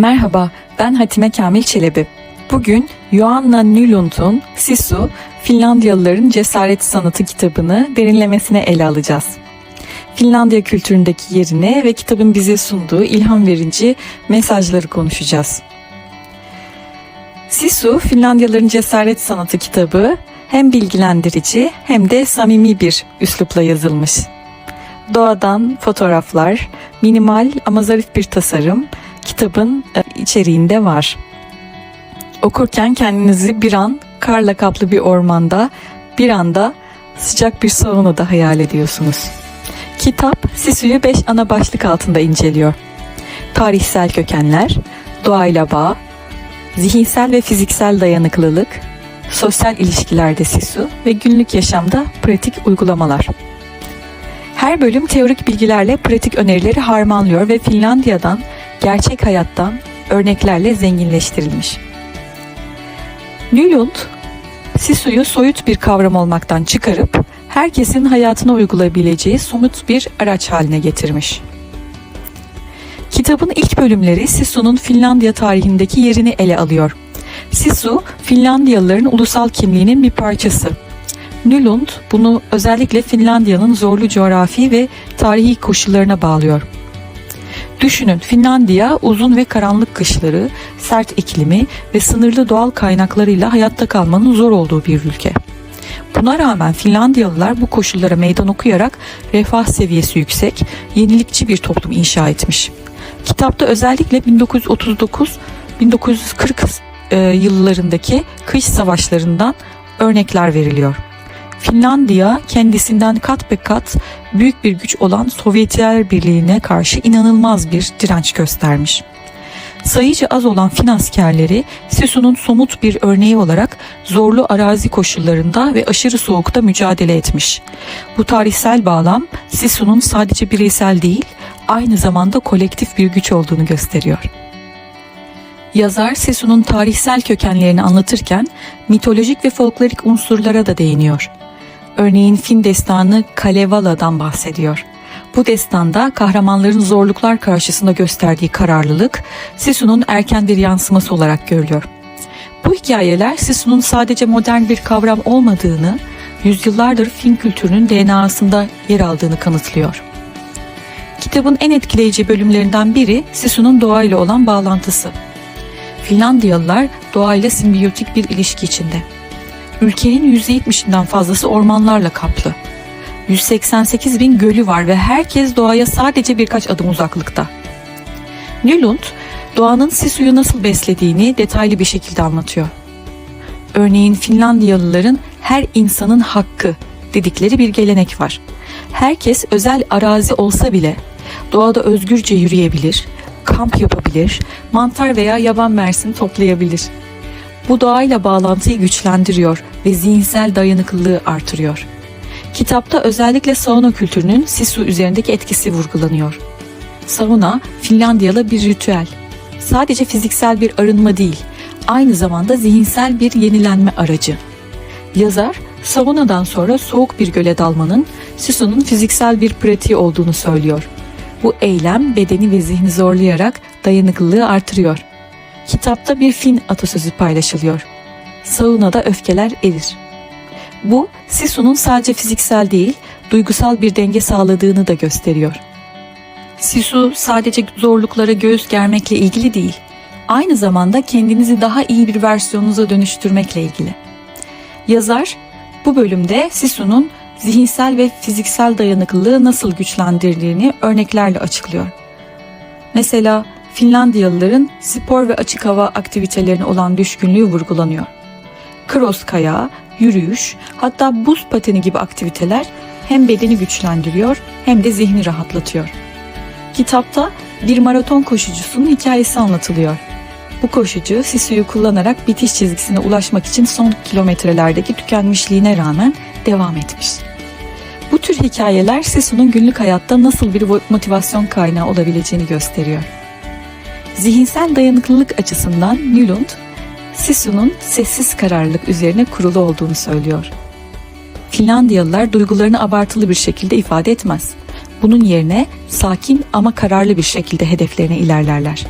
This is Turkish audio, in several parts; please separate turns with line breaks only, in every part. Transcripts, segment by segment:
Merhaba, ben Hatime Kamil Çelebi. Bugün Joanna Nylund'un Sisu, Finlandiyalıların Cesaret Sanatı kitabını derinlemesine ele alacağız. Finlandiya kültüründeki yerine ve kitabın bize sunduğu ilham verici mesajları konuşacağız. Sisu, Finlandiyalıların Cesaret Sanatı kitabı hem bilgilendirici hem de samimi bir üslupla yazılmış. Doğadan fotoğraflar, minimal ama zarif bir tasarım kitabın e, içeriğinde var. Okurken kendinizi bir an karla kaplı bir ormanda, bir anda sıcak bir saunada hayal ediyorsunuz. Kitap Sisu'yu 5 ana başlık altında inceliyor. Tarihsel kökenler, doğayla bağ, zihinsel ve fiziksel dayanıklılık, sosyal ilişkilerde Sisu ve günlük yaşamda pratik uygulamalar. Her bölüm teorik bilgilerle pratik önerileri harmanlıyor ve Finlandiya'dan, gerçek hayattan örneklerle zenginleştirilmiş. Nylund, Sisu'yu soyut bir kavram olmaktan çıkarıp herkesin hayatına uygulayabileceği somut bir araç haline getirmiş. Kitabın ilk bölümleri Sisu'nun Finlandiya tarihindeki yerini ele alıyor. Sisu, Finlandiyalıların ulusal kimliğinin bir parçası. Nylund bunu özellikle Finlandiya'nın zorlu coğrafi ve tarihi koşullarına bağlıyor. Düşünün Finlandiya uzun ve karanlık kışları, sert iklimi ve sınırlı doğal kaynaklarıyla hayatta kalmanın zor olduğu bir ülke. Buna rağmen Finlandiyalılar bu koşullara meydan okuyarak refah seviyesi yüksek, yenilikçi bir toplum inşa etmiş. Kitapta özellikle 1939-1940 e, yıllarındaki kış savaşlarından örnekler veriliyor. Finlandiya kendisinden kat be kat büyük bir güç olan Sovyetler Birliği'ne karşı inanılmaz bir direnç göstermiş. Sayıca az olan Fin askerleri Sisu'nun somut bir örneği olarak zorlu arazi koşullarında ve aşırı soğukta mücadele etmiş. Bu tarihsel bağlam Sisu'nun sadece bireysel değil, aynı zamanda kolektif bir güç olduğunu gösteriyor. Yazar Sisu'nun tarihsel kökenlerini anlatırken mitolojik ve folklorik unsurlara da değiniyor. Örneğin Fin destanı Kalevala'dan bahsediyor. Bu destanda kahramanların zorluklar karşısında gösterdiği kararlılık Sisu'nun erken bir yansıması olarak görülüyor. Bu hikayeler Sisu'nun sadece modern bir kavram olmadığını, yüzyıllardır Fin kültürünün DNA'sında yer aldığını kanıtlıyor. Kitabın en etkileyici bölümlerinden biri Sisu'nun doğayla olan bağlantısı. Finlandiyalılar doğayla simbiyotik bir ilişki içinde. Ülkenin %70'inden fazlası ormanlarla kaplı. 188 bin gölü var ve herkes doğaya sadece birkaç adım uzaklıkta. Nylund, doğanın Sisu'yu nasıl beslediğini detaylı bir şekilde anlatıyor. Örneğin Finlandiyalıların her insanın hakkı dedikleri bir gelenek var. Herkes özel arazi olsa bile doğada özgürce yürüyebilir, kamp yapabilir, mantar veya yaban mersin toplayabilir. Bu doğayla bağlantıyı güçlendiriyor ve zihinsel dayanıklılığı artırıyor. Kitapta özellikle sauna kültürünün Sisu üzerindeki etkisi vurgulanıyor. Sauna, Finlandiyalı bir ritüel. Sadece fiziksel bir arınma değil, aynı zamanda zihinsel bir yenilenme aracı. Yazar, saunadan sonra soğuk bir göle dalmanın Sisu'nun fiziksel bir pratiği olduğunu söylüyor. Bu eylem bedeni ve zihni zorlayarak dayanıklılığı artırıyor. Kitapta bir Fin atasözü paylaşılıyor. Saunada öfkeler erir. Bu Sisu'nun sadece fiziksel değil, duygusal bir denge sağladığını da gösteriyor. Sisu sadece zorluklara göğüs germekle ilgili değil, aynı zamanda kendinizi daha iyi bir versiyonunuza dönüştürmekle ilgili. Yazar bu bölümde Sisu'nun zihinsel ve fiziksel dayanıklılığı nasıl güçlendirdiğini örneklerle açıklıyor. Mesela Finlandiyalıların spor ve açık hava aktivitelerine olan düşkünlüğü vurgulanıyor. Cross kayağı, yürüyüş, hatta buz pateni gibi aktiviteler hem bedeni güçlendiriyor hem de zihni rahatlatıyor. Kitapta bir maraton koşucusunun hikayesi anlatılıyor. Bu koşucu Sisu'yu kullanarak bitiş çizgisine ulaşmak için son kilometrelerdeki tükenmişliğine rağmen devam etmiş. Bu tür hikayeler Sisu'nun günlük hayatta nasıl bir motivasyon kaynağı olabileceğini gösteriyor. Zihinsel dayanıklılık açısından Nylund, Sisu'nun sessiz kararlılık üzerine kurulu olduğunu söylüyor. Finlandiyalılar duygularını abartılı bir şekilde ifade etmez. Bunun yerine sakin ama kararlı bir şekilde hedeflerine ilerlerler.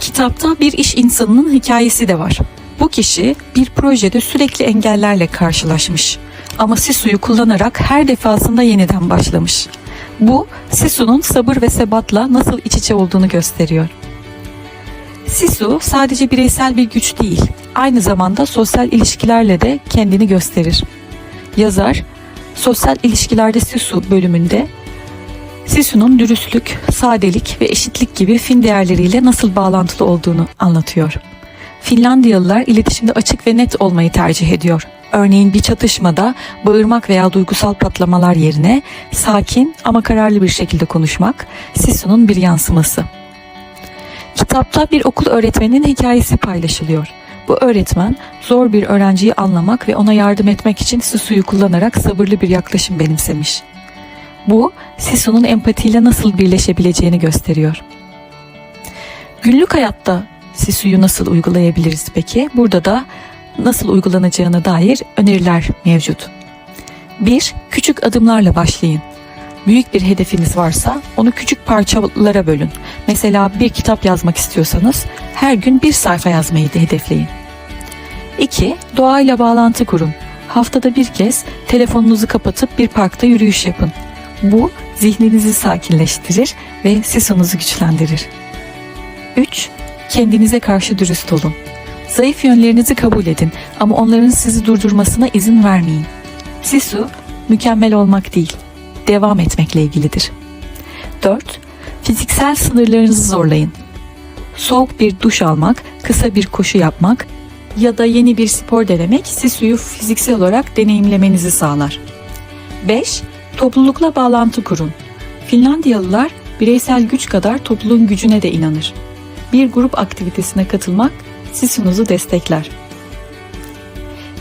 Kitapta bir iş insanının hikayesi de var. Bu kişi bir projede sürekli engellerle karşılaşmış. Ama Sisu'yu kullanarak her defasında yeniden başlamış. Bu Sisu'nun sabır ve sebatla nasıl iç içe olduğunu gösteriyor. Sisu sadece bireysel bir güç değil, aynı zamanda sosyal ilişkilerle de kendini gösterir. Yazar, Sosyal İlişkilerde Sisu bölümünde Sisu'nun dürüstlük, sadelik ve eşitlik gibi fin değerleriyle nasıl bağlantılı olduğunu anlatıyor. Finlandiyalılar iletişimde açık ve net olmayı tercih ediyor. Örneğin bir çatışmada bağırmak veya duygusal patlamalar yerine sakin ama kararlı bir şekilde konuşmak Sisu'nun bir yansıması. Kitapta bir okul öğretmeninin hikayesi paylaşılıyor. Bu öğretmen zor bir öğrenciyi anlamak ve ona yardım etmek için Sisu'yu kullanarak sabırlı bir yaklaşım benimsemiş. Bu Sisu'nun empatiyle nasıl birleşebileceğini gösteriyor. Günlük hayatta Sisu'yu nasıl uygulayabiliriz peki? Burada da nasıl uygulanacağına dair öneriler mevcut. 1. Küçük adımlarla başlayın. Büyük bir hedefiniz varsa onu küçük parçalara bölün. Mesela bir kitap yazmak istiyorsanız her gün bir sayfa yazmayı da hedefleyin. 2. Doğayla bağlantı kurun. Haftada bir kez telefonunuzu kapatıp bir parkta yürüyüş yapın. Bu zihninizi sakinleştirir ve sesonuzu güçlendirir. 3. Kendinize karşı dürüst olun. Zayıf yönlerinizi kabul edin ama onların sizi durdurmasına izin vermeyin. Sisu, mükemmel olmak değil, devam etmekle ilgilidir. 4. Fiziksel sınırlarınızı zorlayın. Soğuk bir duş almak, kısa bir koşu yapmak ya da yeni bir spor denemek Sisu'yu fiziksel olarak deneyimlemenizi sağlar. 5. Toplulukla bağlantı kurun. Finlandiyalılar bireysel güç kadar topluluğun gücüne de inanır. Bir grup aktivitesine katılmak Sisu'nuzu destekler.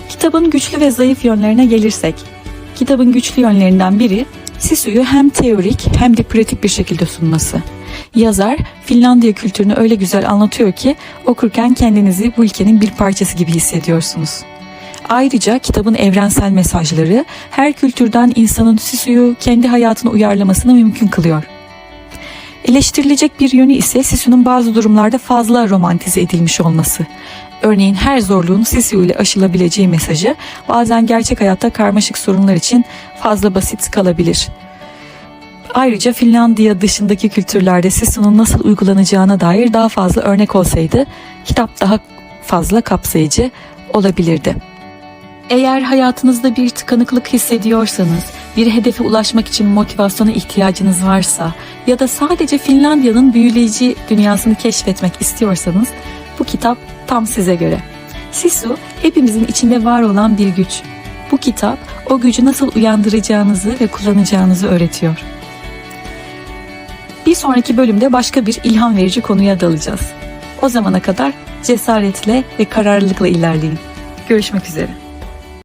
Kitabın güçlü ve zayıf yönlerine gelirsek, kitabın güçlü yönlerinden biri Sisu'yu hem teorik hem de pratik bir şekilde sunması. Yazar Finlandiya kültürünü öyle güzel anlatıyor ki okurken kendinizi bu ülkenin bir parçası gibi hissediyorsunuz. Ayrıca kitabın evrensel mesajları her kültürden insanın Sisu'yu kendi hayatına uyarlamasını mümkün kılıyor. Eleştirilecek bir yönü ise Sisu'nun bazı durumlarda fazla romantize edilmiş olması. Örneğin her zorluğun Sisu ile aşılabileceği mesajı bazen gerçek hayatta karmaşık sorunlar için fazla basit kalabilir. Ayrıca Finlandiya dışındaki kültürlerde Sisu'nun nasıl uygulanacağına dair daha fazla örnek olsaydı kitap daha fazla kapsayıcı olabilirdi. Eğer hayatınızda bir tıkanıklık hissediyorsanız, bir hedefe ulaşmak için motivasyona ihtiyacınız varsa ya da sadece Finlandiya'nın büyüleyici dünyasını keşfetmek istiyorsanız bu kitap tam size göre. Sisu hepimizin içinde var olan bir güç. Bu kitap o gücü nasıl uyandıracağınızı ve kullanacağınızı öğretiyor. Bir sonraki bölümde başka bir ilham verici konuya dalacağız. O zamana kadar cesaretle ve kararlılıkla ilerleyin. Görüşmek üzere.